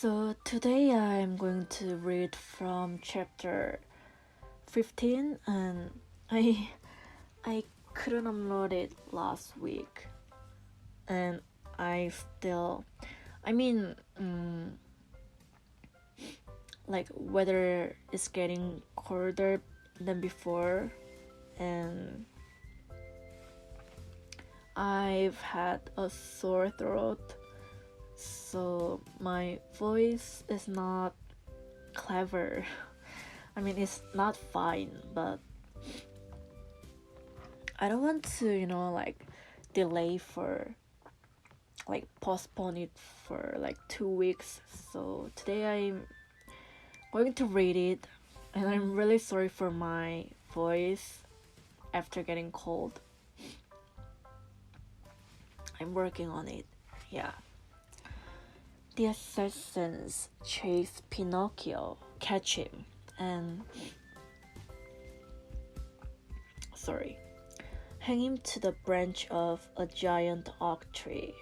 So today I'm going to read from chapter 15 and I I couldn't upload it last week. And I still I mean um, like weather is getting colder than before and I've had a sore throat so my voice is not clever. I mean, it's not fine, but I don't want to, you know, like delay for like postpone it for like two weeks. So today I'm going to read it, and I'm really sorry for my voice after getting cold. I'm working on it. Yeah. The assassins chase Pinocchio, catch him, and sorry, hang him to the branch of a giant oak tree.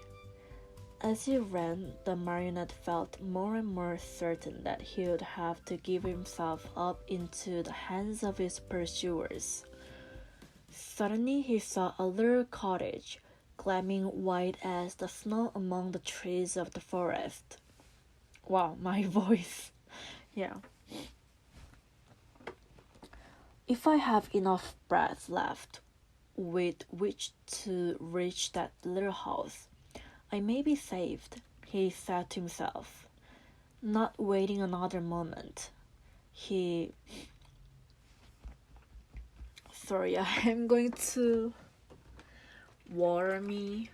As he ran, the marionette felt more and more certain that he would have to give himself up into the hands of his pursuers. Suddenly, he saw a little cottage gleaming white as the snow among the trees of the forest. Wow, my voice. yeah. If I have enough breath left with which to reach that little house, I may be saved, he said to himself. Not waiting another moment, he. Sorry, I'm going to water me.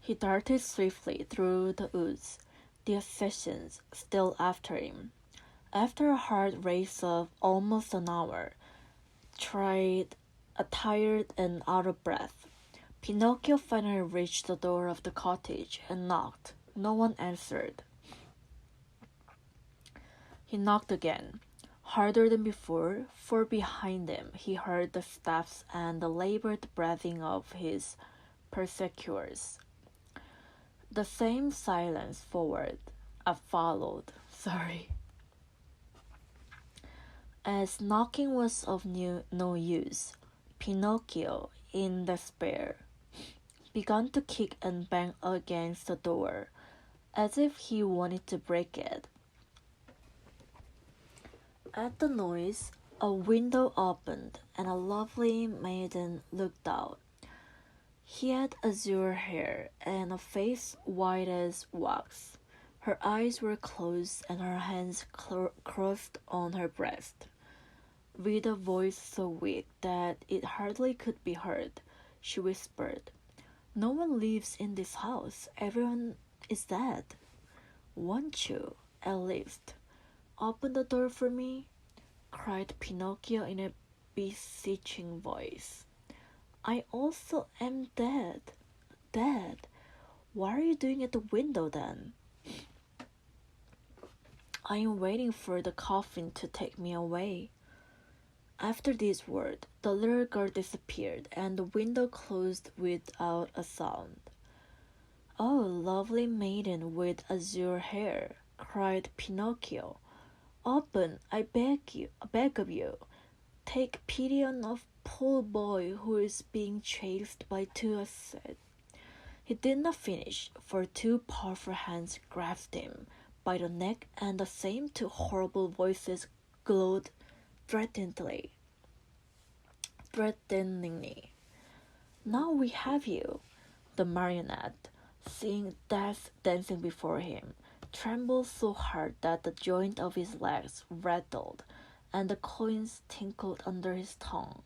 He darted swiftly through the woods, the assassins still after him. After a hard race of almost an hour, tried, uh, tired and out of breath, Pinocchio finally reached the door of the cottage and knocked. No one answered. He knocked again, harder than before, for behind him he heard the steps and the labored breathing of his persecutors. The same silence forward uh, followed. Sorry. As knocking was of new, no use, Pinocchio, in despair, began to kick and bang against the door as if he wanted to break it. At the noise, a window opened and a lovely maiden looked out. He had azure hair and a face white as wax. Her eyes were closed and her hands cl- crossed on her breast. With a voice so weak that it hardly could be heard, she whispered, No one lives in this house. Everyone is that? Won't you, at least, open the door for me? cried Pinocchio in a beseeching voice. I also am dead. Dead? What are you doing at the window then? I am waiting for the coffin to take me away. After these words, the little girl disappeared and the window closed without a sound. Oh, lovely maiden with azure hair, cried Pinocchio. Open, I beg you, beg of you. Take pity on a poor boy who is being chased by two assassins. He did not finish, for two powerful hands grasped him by the neck, and the same two horrible voices glowed threateningly. Threateningly. Now we have you, the marionette seeing death dancing before him, trembled so hard that the joint of his legs rattled and the coins tinkled under his tongue.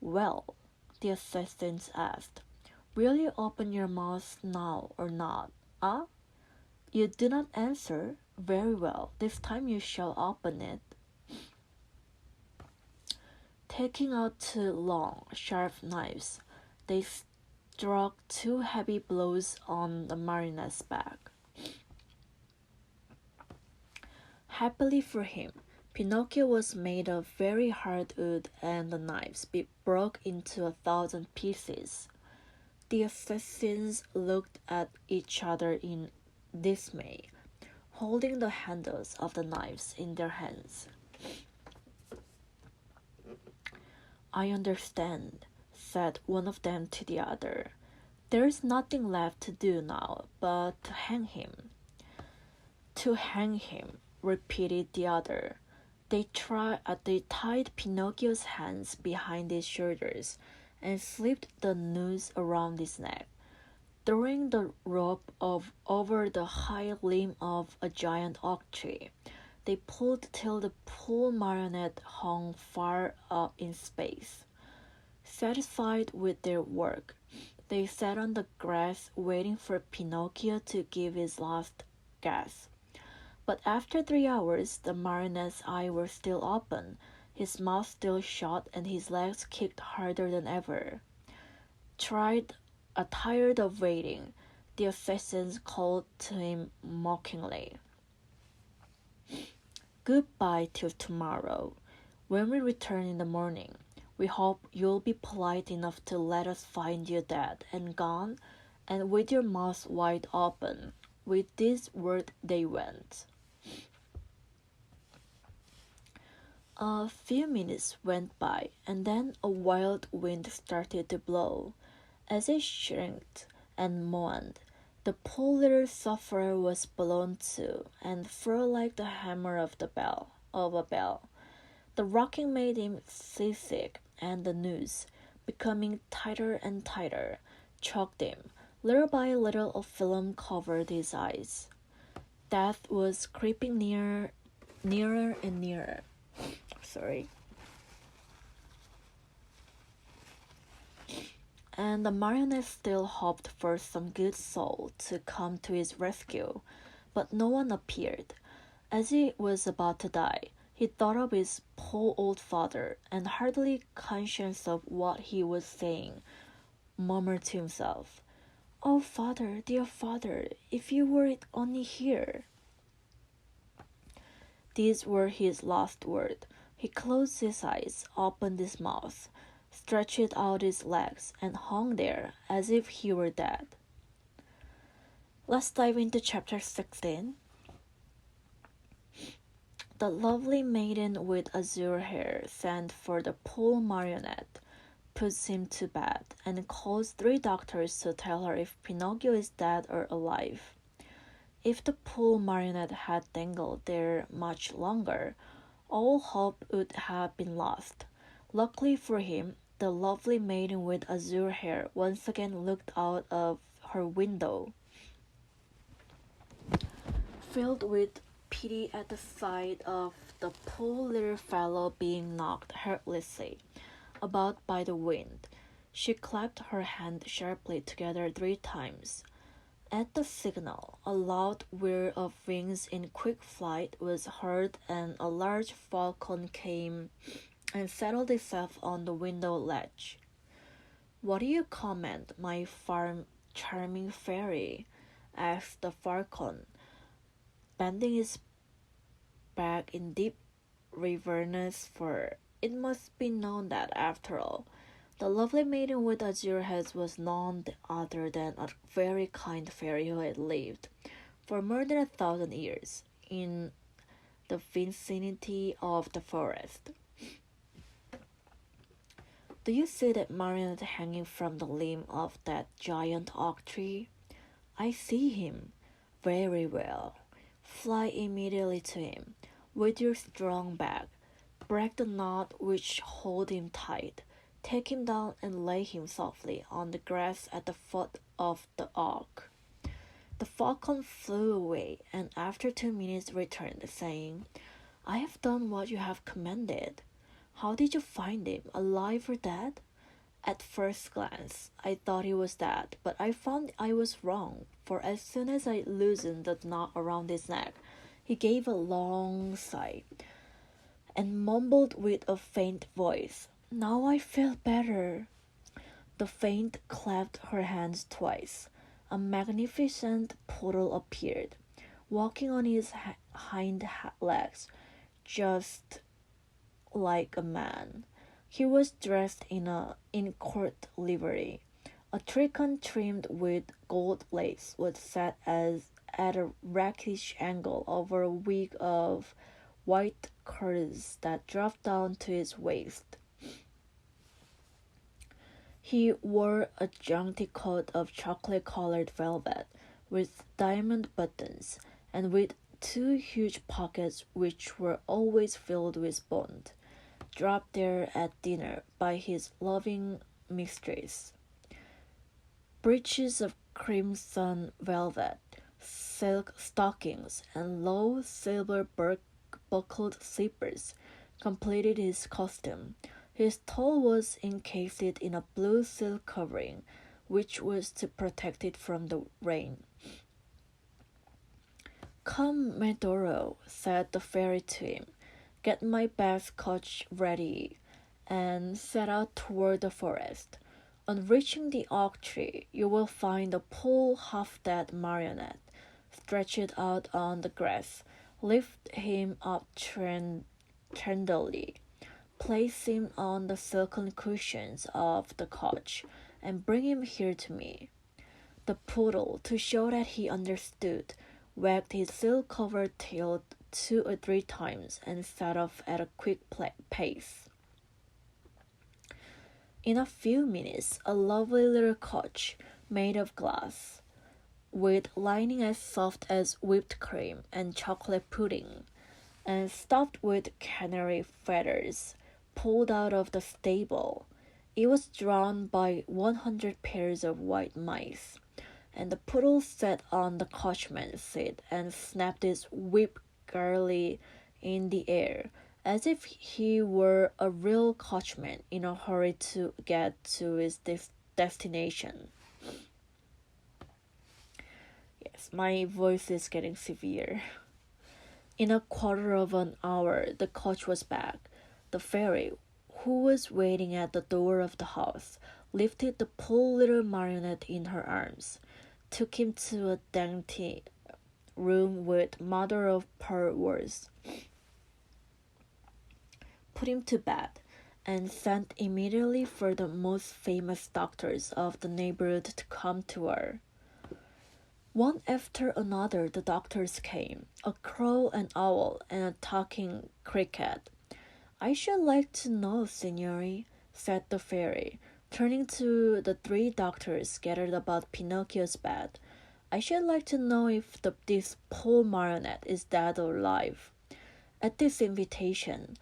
Well, the assassins asked, will you open your mouth now or not? Ah? You do not answer? Very well, this time you shall open it. Taking out two long, sharp knives, they struck two heavy blows on the marionette's back. Happily for him, Pinocchio was made of very hard wood, and the knives broke into a thousand pieces. The assassins looked at each other in dismay, holding the handles of the knives in their hands. I understand, said one of them to the other. There is nothing left to do now but to hang him. To hang him, repeated the other. They, tried, uh, they tied Pinocchio's hands behind his shoulders and slipped the noose around his neck. Throwing the rope of, over the high limb of a giant oak tree, they pulled till the poor marionette hung far up in space. Satisfied with their work, they sat on the grass waiting for Pinocchio to give his last gasp. But after three hours, the marionette's eyes were still open, his mouth still shut, and his legs kicked harder than ever. Tried, uh, tired of waiting, the assassins called to him mockingly. Goodbye till tomorrow. When we return in the morning, we hope you'll be polite enough to let us find you dead and gone, and with your mouth wide open. With these words they went. A few minutes went by, and then a wild wind started to blow. As it shrieked and moaned, the poor little sufferer was blown to and fro like the hammer of the bell of a bell. The rocking made him seasick, and the noose, becoming tighter and tighter, choked him. Little by little, a film covered his eyes. Death was creeping near, nearer and nearer sorry. And the marionette still hoped for some good soul to come to his rescue, but no one appeared. As he was about to die, he thought of his poor old father and, hardly conscious of what he was saying, murmured to himself, Oh, father, dear father, if you were only here. These were his last words, he closed his eyes, opened his mouth, stretched out his legs, and hung there as if he were dead. Let's dive into chapter 16. The lovely maiden with azure hair sent for the poor marionette, puts him to bed, and calls three doctors to tell her if Pinocchio is dead or alive. If the poor marionette had dangled there much longer, all hope would have been lost. Luckily for him, the lovely maiden with azure hair once again looked out of her window. Filled with pity at the sight of the poor little fellow being knocked heartlessly about by the wind, she clapped her hands sharply together three times. At the signal, a loud whir of wings in quick flight was heard, and a large falcon came and settled itself on the window ledge. What do you comment, my farm charming fairy? asked the falcon, bending its back in deep reverence, for it must be known that, after all, the lovely maiden with azure head was none other than a very kind fairy who had lived for more than a thousand years in the vicinity of the forest. Do you see that marionette hanging from the limb of that giant oak tree? I see him very well. Fly immediately to him with your strong back. Break the knot which hold him tight Take him down and lay him softly on the grass at the foot of the oak. The falcon flew away, and after two minutes returned, saying, I have done what you have commanded. How did you find him, alive or dead? At first glance, I thought he was dead, but I found I was wrong, for as soon as I loosened the knot around his neck, he gave a long sigh and mumbled with a faint voice, now I feel better. The faint clapped her hands twice. A magnificent poodle appeared, walking on his hind legs, just like a man. He was dressed in a in court livery. A tricon trimmed with gold lace was set as at a rakish angle over a wig of white curls that dropped down to his waist. He wore a jaunty coat of chocolate colored velvet with diamond buttons and with two huge pockets which were always filled with bond, dropped there at dinner by his loving mistress. Breeches of crimson velvet, silk stockings, and low silver buckled slippers completed his costume his toe was encased in a blue silk covering, which was to protect it from the rain. Come, Medoro, said the fairy to him, get my best coach ready, and set out toward the forest. On reaching the oak tree, you will find a poor half dead marionette stretched out on the grass. Lift him up tenderly place him on the silken cushions of the couch, and bring him here to me. The poodle, to show that he understood, wagged his silk covered tail two or three times and set off at a quick pace. In a few minutes, a lovely little coach made of glass, with lining as soft as whipped cream and chocolate pudding, and stuffed with canary feathers, pulled out of the stable. It was drawn by one hundred pairs of white mice, and the poodle sat on the coachman's seat and snapped his whip gaily in the air, as if he were a real coachman in a hurry to get to his des- destination. Yes, my voice is getting severe. In a quarter of an hour, the coach was back the fairy, who was waiting at the door of the house, lifted the poor little marionette in her arms, took him to a dainty room with mother of pearl walls, put him to bed, and sent immediately for the most famous doctors of the neighborhood to come to her. One after another, the doctors came a crow, an owl, and a talking cricket. I should like to know, signori, said the fairy, turning to the three doctors gathered about Pinocchio's bed. I should like to know if the, this poor marionette is dead or alive. At this invitation,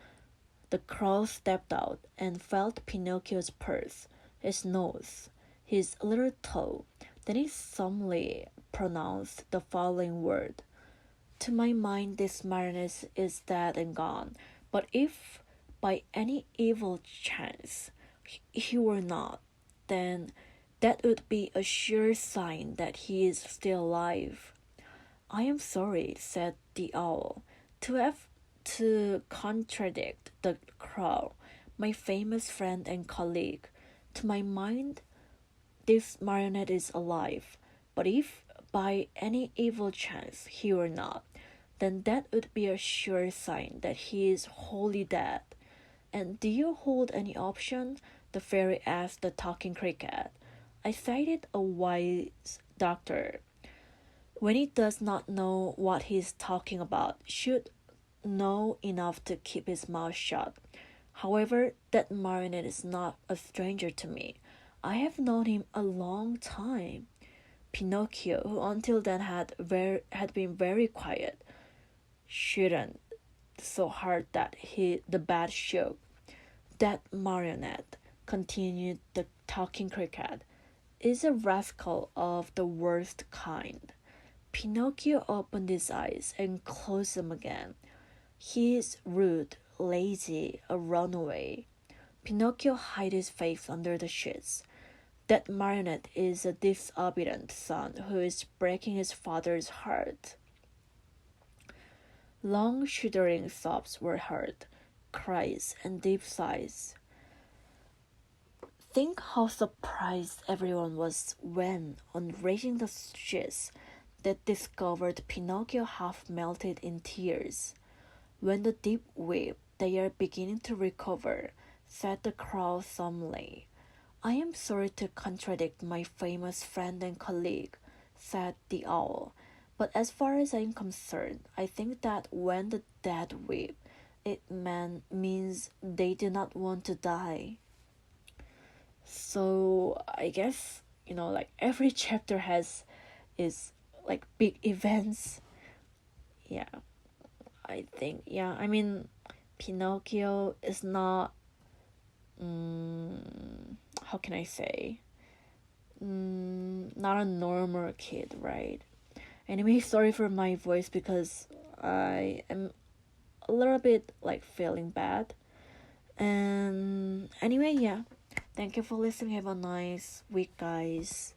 the crow stepped out and felt Pinocchio's purse, his nose, his little toe. Then he solemnly pronounced the following word To my mind, this marionette is dead and gone. But if by any evil chance he were not, then that would be a sure sign that he is still alive. I am sorry, said the owl, to have to contradict the crow, my famous friend and colleague. To my mind, this marionette is alive, but if by any evil chance he were not, then that would be a sure sign that he is wholly dead. And do you hold any option? The fairy asked the talking cricket. I cited a wise doctor. When he does not know what he is talking about, should know enough to keep his mouth shut. However, that marionette is not a stranger to me. I have known him a long time. Pinocchio, who until then had very had been very quiet, shouldn't so hard that he the bed shook. That marionette, continued the talking cricket, is a rascal of the worst kind. Pinocchio opened his eyes and closed them again. He is rude, lazy, a runaway. Pinocchio hid his face under the sheets. That marionette is a disobedient son who is breaking his father's heart. Long shuddering sobs were heard cries and deep sighs. Think how surprised everyone was when, on raising the sheets, they discovered Pinocchio half melted in tears. When the deep weep, they are beginning to recover, said the crow solemnly. I am sorry to contradict my famous friend and colleague, said the owl, but as far as I'm concerned, I think that when the dead weep, it man means they do not want to die. So I guess you know like every chapter has is like big events. Yeah. I think yeah, I mean Pinocchio is not um, how can I say um, not a normal kid, right? Anyway, sorry for my voice because I am a little bit like feeling bad. And anyway, yeah. Thank you for listening. Have a nice week, guys.